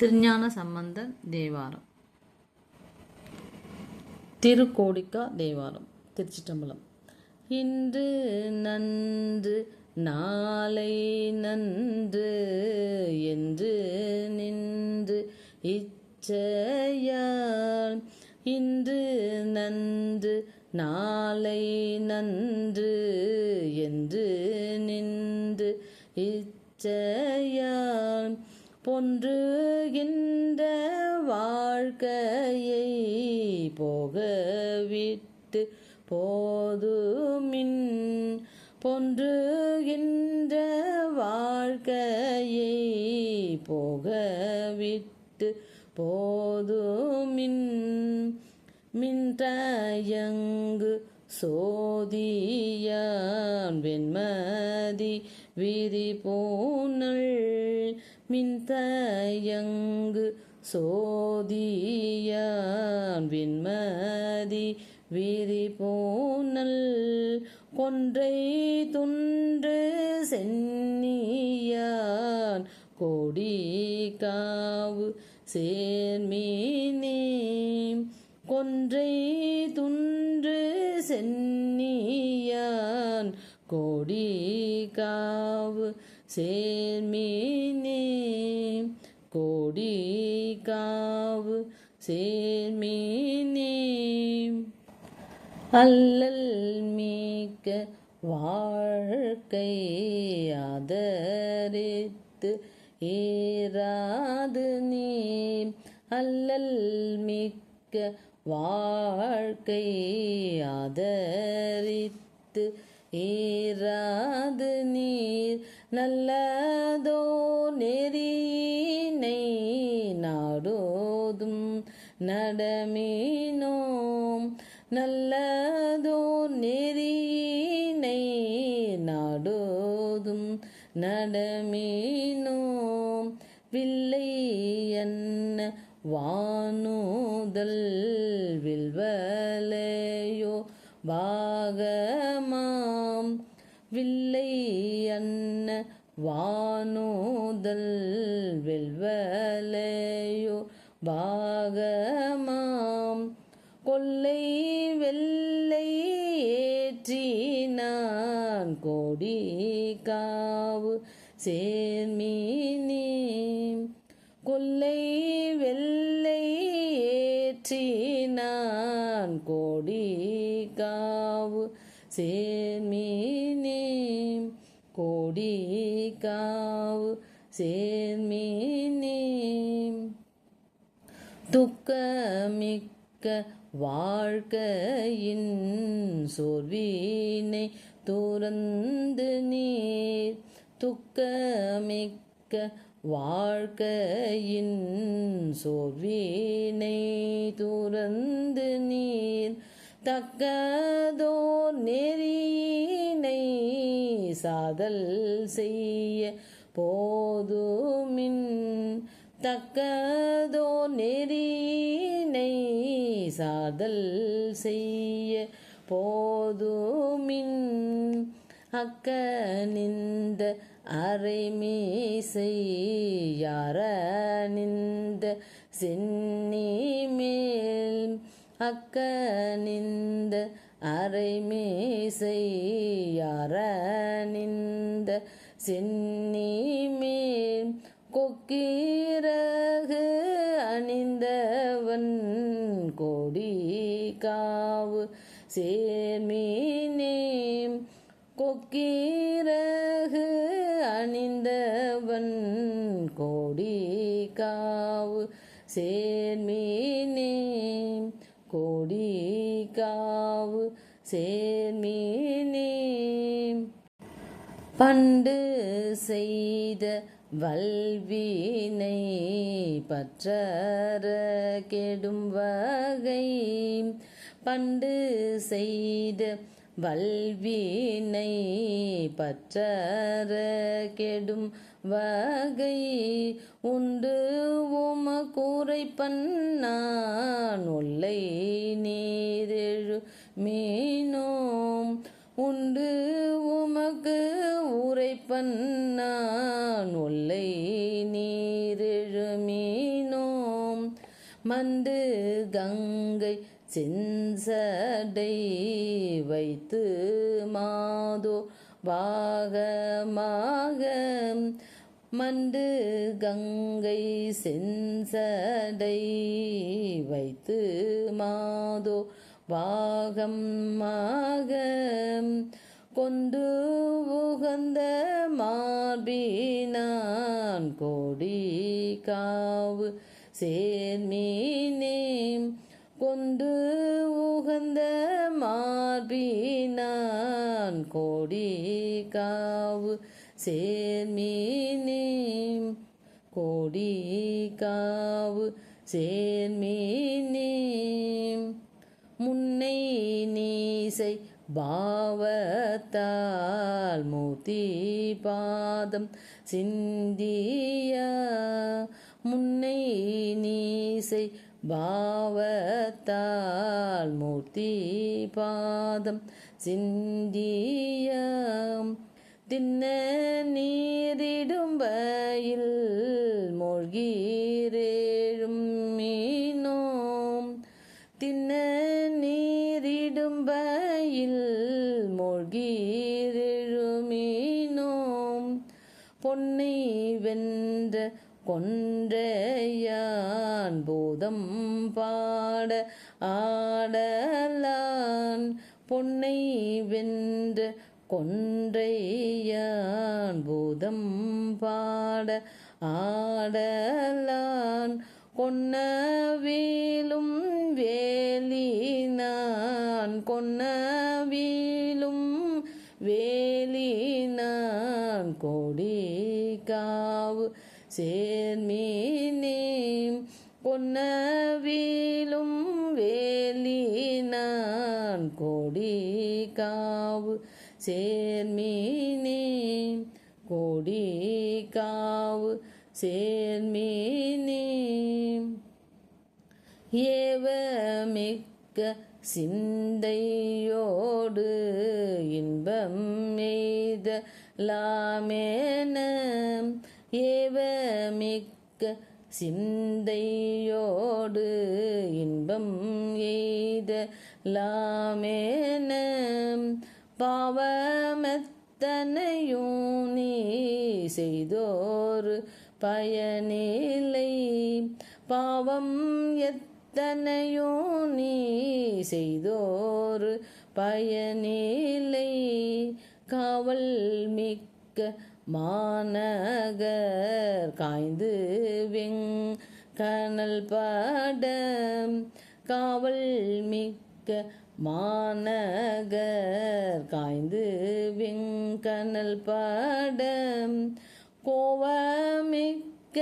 திருஞான சம்பந்த தேவாரம். திருக்கோடிக்கா தேவாரம் திருச்சிட்டம்பலம் இன்று நன்று நாளை நன்று என்று நின்று இச்சையால் இன்று நன்று நாளை நன்று என்று நின்று இச்சையால் பொன்றுகின்ற வாழ்க்கையை போகவிட்டு போதுமின். பொன்றுகின்ற வாழ்க்கையை போகவிட்டு போதுமின். மின்றயங்கு சோதியான் வெண்மதி விரிபூனல் மின்தயங்கு சோதியான் விண்மதி விரி பூனல் கொன்றை துன்று சென்னியான் கொடி காவு சேர்மீனே. கொன்றை துன்று சென்னியான் கொடி காவு சேர்மீனே கோடி காவு சேர்மீனே. அல்லல் மீக்க வாழ்க்கை ஆதரித்து ஏறாது நீ. அல்லல் மிக்க வாழ்க்கை ஆதரித்து ஏறாது நீர். நல்லதோ நெறியினை நாடோதும் நடமினோம். நல்லதோ நெறியினை நாடோதும் நடமினோம். வில்லை என்ன வானூதல் வில்வலையோ பாகமாம் வில்லை வானூதல் வெல்வலையோ பாகமாம். கொல்லை வெள்ளை ஏற்றினான் கோடி காவு சேர்மீனே. கொல்லை வெள்ளை ஏற்றினான் கோடி காவு சேர்மீனே. கோடி காவு சேர்மீனே துக்கமிக்க வாழ்க்கையின் சோர்வினை துறந்து நீர். துக்கமிக்க வாழ்க்கையின் சோர்வினை துறந்து நீர். தக்கதோ நெறியினை சாதல் செய்ய போதுமின். தக்கதோ நெறியினை சாதல் செய்ய போதுமின். அக்கனிந்த அரைமீசை யாரனிந்த சென்னி மேல் அக்க அக்கனிந்த அரைமீசை யாரனிந்த சென்னி மேல் கொக்கீரகு அணிந்தவன் கொடி காவு சேர்மீனே கொக்கீரகு அணிந்தவன் கொடி காவு சே சேர்மீனே. பண்டு செய்த வல்வினை பற்றற கெடும் வகை. பண்டு செய்த வல்வினை பற்றற கெடும் வகை உண்டு. உம கூரை பண்ணான் ஒல்லை நீரெழு மீனோம். உண்டு. உமக்கு உரைப்பன் நான் ஒல்லை நீரெழுமீ மண்டு கங்கை செஞ்சடை வைத்து மாதோ பாகமாக மண்டு கங்கை செஞ்சடை வைத்து மாதோ பாகமாக கொண்டு உகந்த மார்பினான் கோடி காவு சேர்மீனே கொண்டு உகந்த மார்பினான் கோடி காவு சேர்மீனேம். கோடி காவு சேர்மீனேம். முன்னை நீசை பாவத்தால் மூர்த்தி பாதம் சிந்திய. முன்னை நீசை பாவத்தால் மூர்த்தி பாதம் சிந்தியம். தின்ன நீரிடும்பையில் மூழ்கீரேழும் மீனோம். தின்ன நீரிடும்பையில் மூழ்கீரெழுமீனோம் பொன்னை வென்ற கொன்றையான் பூதம் பாட ஆடலான். பொன்னை வென்ற கொன்றையான் பூதம் பாட ஆடலான். கொன்னவீலும் வேலினான். கொன்னவீலும் வேலினான். கோடி காவு சேர்மீனேம் கொன்னவிலும் வேலினான். கோடி சேர்மீனே சேர்மீனேம் கோடி காவு சேர்மீனேம் ஏவமிக்க சிந்தையோடு இன்பம் எய்த லாமேன. ஏவமிக்க சிந்தையோடு இன்பம் எய்த லாமேன. பாவமெத்தனையும் நீ செய்தோர் பயனில்லை. பாவம் எத்தனையோ நீ செய்தோர் பயனில்லை. காவல் மிக்க மாநகர் காய்ந்து வெங் கனல் படம் காவல் மிக்க மாநகர் காய்ந்து வெங்கனல் படம். கோவமிக்க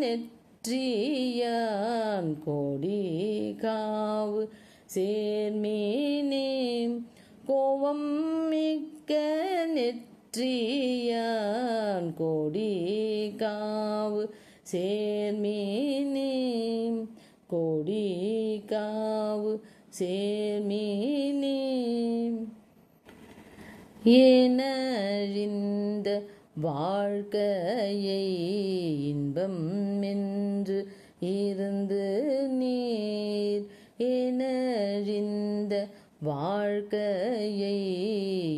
நெற்றியான் கோடி காவு சேர்மீனே கோவம் மிக்க நெற்றியான் கோடி காவு சேர்மீனே கோடி காவு சேர்மீனேம் ஏனழிந்த வாழ்க்கையை இன்பம் என்று இருந்து நீர். எனறிந்த வாழ்க்கையை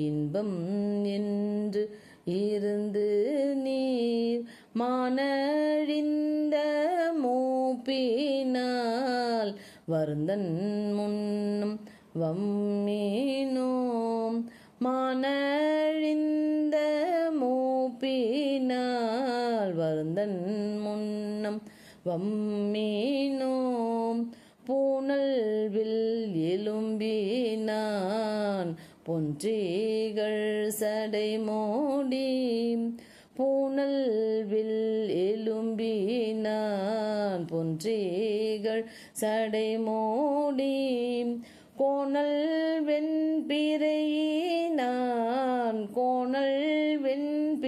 இன்பம் என்று இருந்து நீர். மானறிந்த மூப்பினால் வருந்தன் முன்னும் வம்மீனோம் மானழிந்த மூப்பினால் வருந்தன் முன்னம் வம்மீனோம் பூனல்வில் எலும்பினான் பொன்றிகள் சடை மோடி பூனல்வில் எலும்பினான் பொன்றிகள் சடை மூடி கோணல் வெண்பிறையினான் கோணல் வெண்பிறையினான்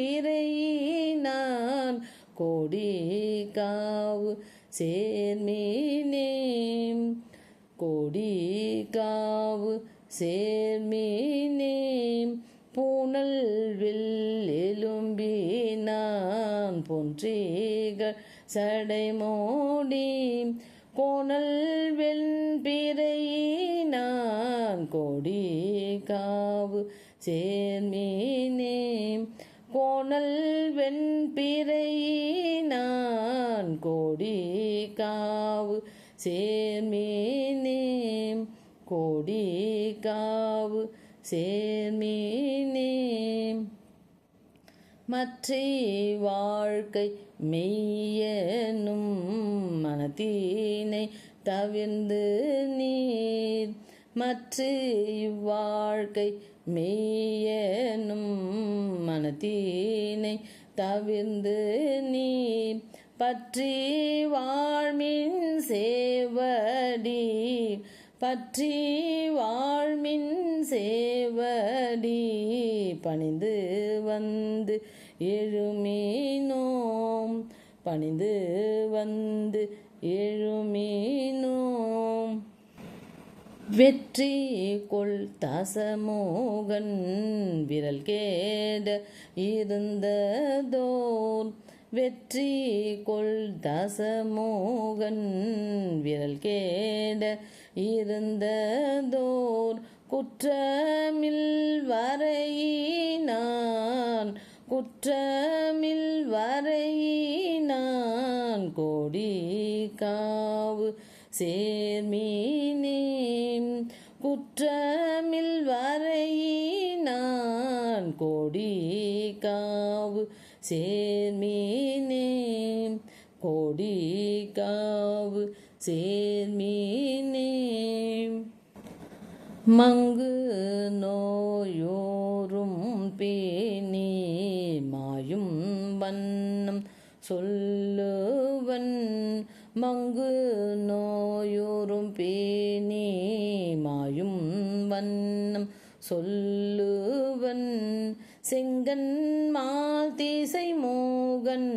கோடி காவு சேர்மீனேம் கோடி காவு சேர்மீனேம் பூனல் வில் எலும்பினான் பொன்றிகள் சடை மூடி கோணல் வெண்பிறையினான் கொடி காவு சேர்மீனே. கோணல் வெண்பிறையினான் கொடி காவு சேர்மீனே. கொடி காவு சேர்மீனே. மற்ற வாழ்க்கை மெய்யனும் மனத்தீனை தவிர்ந்து நீர். மற்ற வாழ்க்கை மெய்யனும் மனத்தீனை தவிர்ந்து நீர். பற்றி வாழ்மின் சேவடி பற்றி வாழ்மின் சேவடி பணிந்து வந்து எழுமீனோ பணிந்து வந்து எழுமீனோம். வெற்றி கொள் தசமோகன் விரல் கேட இருந்ததோர். வெற்றி கொள் தசமோகன் விரல் கேட இருந்ததோர். குற்றமில் வரையினான் குற்றமில் வரையினான் கோடி காவு சேர்மீனே குற்றமில் வரையினான் கோடி காவு சேர்மீனே கோடி காவு சேர்மீனே மங்கு நோயோரும் பேன் வண்ணம் சொல்லுவன். மங்கு நோயோரும் பேணி மாயும் வண்ணம் சொல்லுவன். செங்கன் மால் மோகன்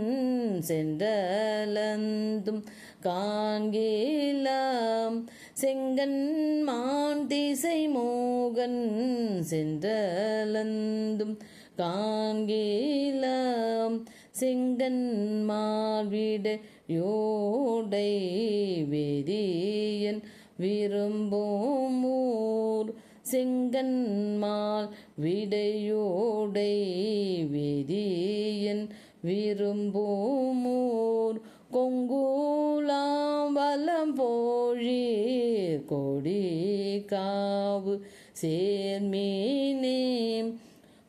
சென்றலந்தும் காண்கேலாம் செங்கன் மான் திசை மோகன் சென்றலந்தும் காண்கேலாம் செங்கன் மார்விட யோடை வெறியன் விரும்போம் ஊர் செங்கன்மால் விடையோடை வெறியன் விரும்போமோர் கொங்கூலாம் வலம் போழி கொடி காவு சேர்மீனே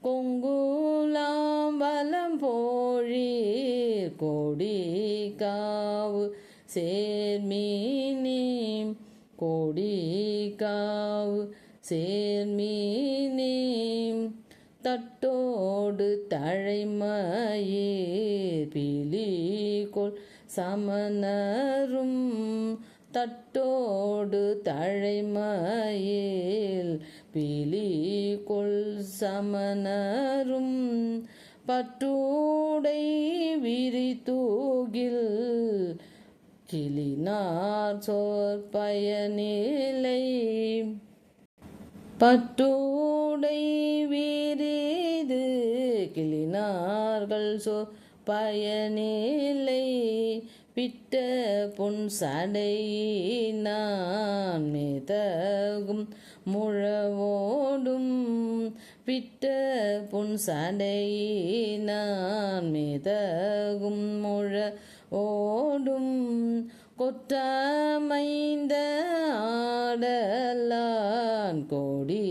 கொங்கூலாம் வலம் போ போழீர் கொடி காவு சேர்மீனே. கொடி காவு சேர்மீனே. தட்டோடு தழைமயே பிலிகோள் சமணரும். தட்டோடு தழைமயில் பிலிகொள் சமணரும். பற்றூடை விரித்தூகில் கிளினார் சொற்பயனிலை பட்டூடை வீரிது கிளினார்கள் சொ பயனில்லை பிட்ட பொன் சடையினான் மிதகும் முழவோடும் விட்ட பொன் சடையினான் மேதகும் முழ ஓடும் கொற்றமைந்த ஆடலான் கோடி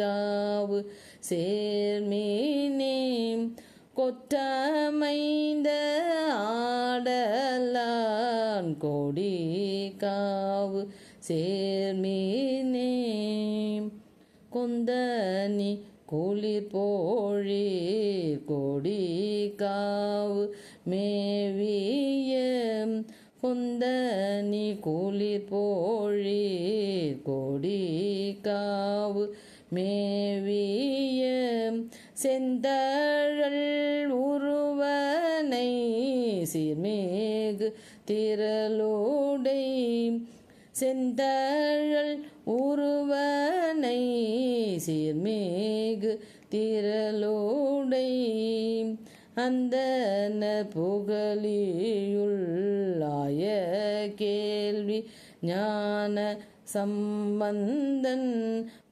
காவு சேர்மீனே கொற்றமைந்த ஆடலான் கோடி காவு சேர்மீனே கொந்தனி குளிர் போழி கொடி காவு மேவிய கொந்தனி குளிர் போழி கொடி காவு மேவிய செந்தழல் உருவனை சீர்மேகு திரளோடை செந்தழல் உருவனை சீர்மேகு திரளோடை அந்த புகழியுள்ளாய கேள்வி ஞான சம்பந்தன்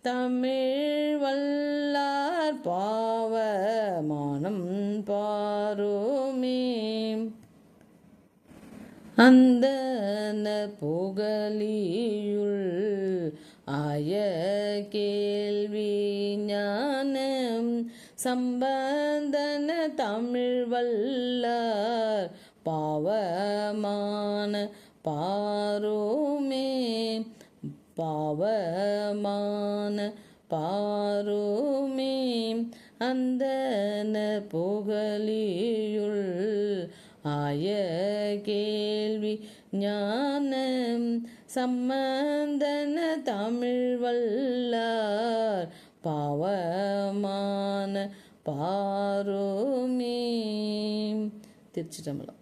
தமிழ் வல்லார் பாவமானம் பாருமே. அந்த புகழியுள் ஆய கேள்வி ஞானம் சம்பந்தன தமிழ் வல்லார் பாவமான பாருமே பாவமான பாருமே அந்த புகழியுள் ஆய கேள்வி ஞானம் சம்மந்தன தமிழ் வல்லார் பாவமான பாருமே. திருச்சிட்டம்பலம்